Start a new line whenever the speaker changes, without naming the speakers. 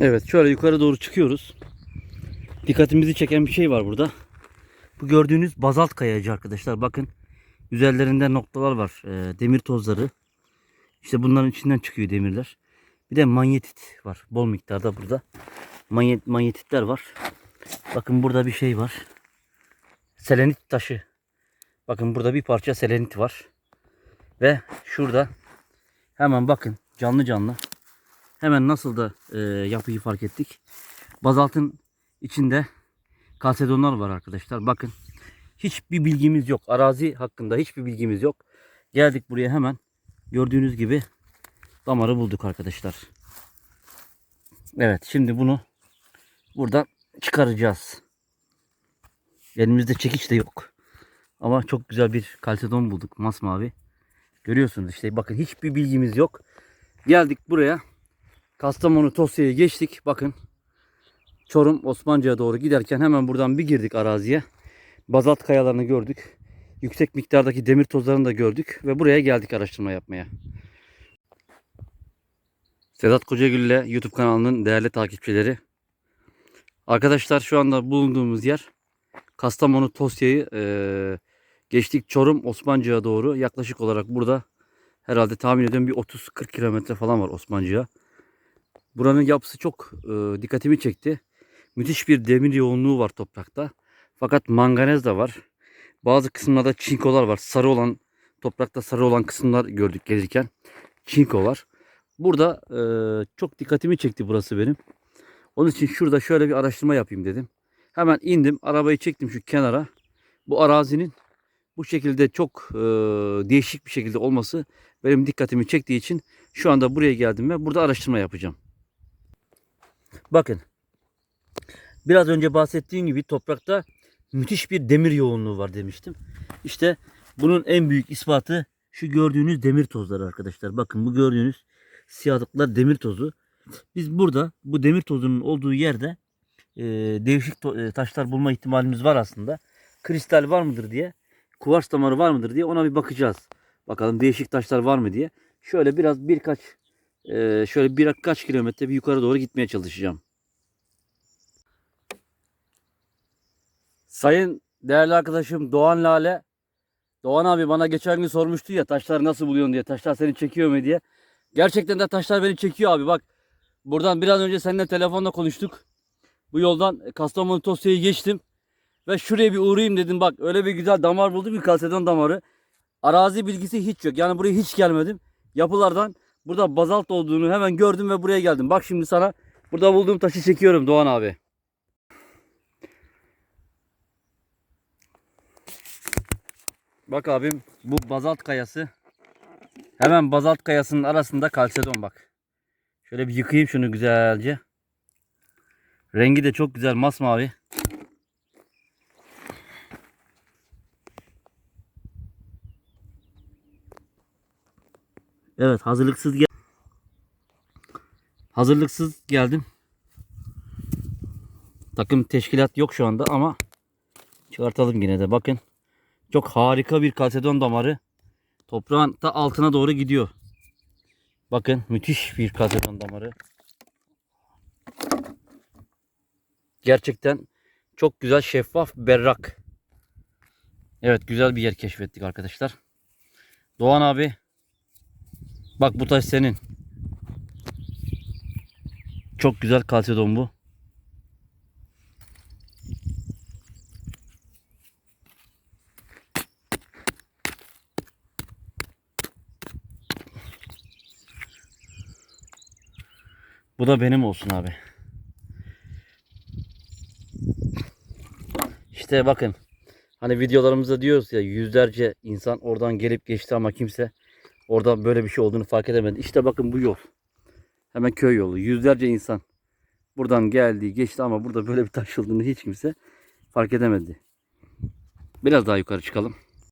Evet şöyle yukarı doğru çıkıyoruz. Dikkatimizi çeken bir şey var burada. Bu gördüğünüz bazalt kayacı arkadaşlar. Bakın üzerlerinde noktalar var. Ee, demir tozları. İşte bunların içinden çıkıyor demirler. Bir de manyetit var. Bol miktarda burada. Manyet, manyetitler var. Bakın burada bir şey var. Selenit taşı. Bakın burada bir parça selenit var. Ve şurada hemen bakın canlı canlı. Hemen nasıl da e, yapıyı fark ettik. Bazaltın içinde kalsedonlar var arkadaşlar. Bakın hiçbir bilgimiz yok. Arazi hakkında hiçbir bilgimiz yok. Geldik buraya hemen gördüğünüz gibi damarı bulduk arkadaşlar. Evet şimdi bunu buradan çıkaracağız. Elimizde çekiç de yok. Ama çok güzel bir kalsedon bulduk masmavi. Görüyorsunuz işte bakın hiçbir bilgimiz yok. Geldik buraya. Kastamonu Tosya'ya geçtik. Bakın Çorum Osmancı'ya doğru giderken hemen buradan bir girdik araziye. Bazalt kayalarını gördük. Yüksek miktardaki demir tozlarını da gördük ve buraya geldik araştırma yapmaya. Sedat Kocagül ile YouTube kanalının değerli takipçileri. Arkadaşlar şu anda bulunduğumuz yer Kastamonu Tosya'yı eee, geçtik Çorum Osmancı'ya doğru. Yaklaşık olarak burada herhalde tahmin ediyorum bir 30-40 kilometre falan var Osmancı'ya. Buranın yapısı çok eee, dikkatimi çekti. Müthiş bir demir yoğunluğu var toprakta. Fakat manganez de var. Bazı kısımlarda çinkolar var. Sarı olan toprakta sarı olan kısımlar gördük gelirken. Çinko var. Burada eee, çok dikkatimi çekti burası benim. Onun için şurada şöyle bir araştırma yapayım dedim. Hemen indim. Arabayı çektim şu kenara. Bu arazinin bu şekilde çok eee, değişik bir şekilde olması benim dikkatimi çektiği için şu anda buraya geldim ve burada araştırma yapacağım. Bakın. Biraz önce bahsettiğim gibi toprakta müthiş bir demir yoğunluğu var demiştim. İşte bunun en büyük ispatı şu gördüğünüz demir tozları arkadaşlar. Bakın bu gördüğünüz siyahlıklar demir tozu. Biz burada bu demir tozunun olduğu yerde e, değişik e, taşlar bulma ihtimalimiz var aslında. Kristal var mıdır diye, kuvars damarı var mıdır diye ona bir bakacağız. Bakalım değişik taşlar var mı diye. Şöyle biraz birkaç e, şöyle birkaç kilometre bir yukarı doğru gitmeye çalışacağım. Sayın değerli arkadaşım Doğan Lale. Doğan abi bana geçen gün sormuştu ya taşları nasıl buluyorsun diye. Taşlar seni çekiyor mu diye. Gerçekten de taşlar beni çekiyor abi. Bak buradan biraz önce seninle telefonla konuştuk. Bu yoldan Kastamonu Tosya'yı geçtim. Ve şuraya bir uğrayayım dedim. Bak öyle bir güzel damar buldum ki kalsedon damarı. Arazi bilgisi hiç yok. Yani buraya hiç gelmedim. Yapılardan burada bazalt olduğunu hemen gördüm ve buraya geldim. Bak şimdi sana burada bulduğum taşı çekiyorum Doğan abi. Bak abim bu bazalt kayası. Hemen bazalt kayasının arasında kalsedon bak. Şöyle bir yıkayayım şunu güzelce. Rengi de çok güzel masmavi. Evet hazırlıksız gel Hazırlıksız geldim. Takım teşkilat yok şu anda ama çıkartalım yine de bakın. Çok harika bir kalsedon damarı. Toprağın da altına doğru gidiyor. Bakın müthiş bir kalsedon damarı. Gerçekten çok güzel şeffaf berrak. Evet güzel bir yer keşfettik arkadaşlar. Doğan abi bak bu taş senin. Çok güzel kalsedon bu. Bu da benim olsun abi. İşte bakın. Hani videolarımızda diyoruz ya yüzlerce insan oradan gelip geçti ama kimse orada böyle bir şey olduğunu fark edemedi. İşte bakın bu yol. Hemen köy yolu. Yüzlerce insan buradan geldi geçti ama burada böyle bir taş olduğunu hiç kimse fark edemedi. Biraz daha yukarı çıkalım.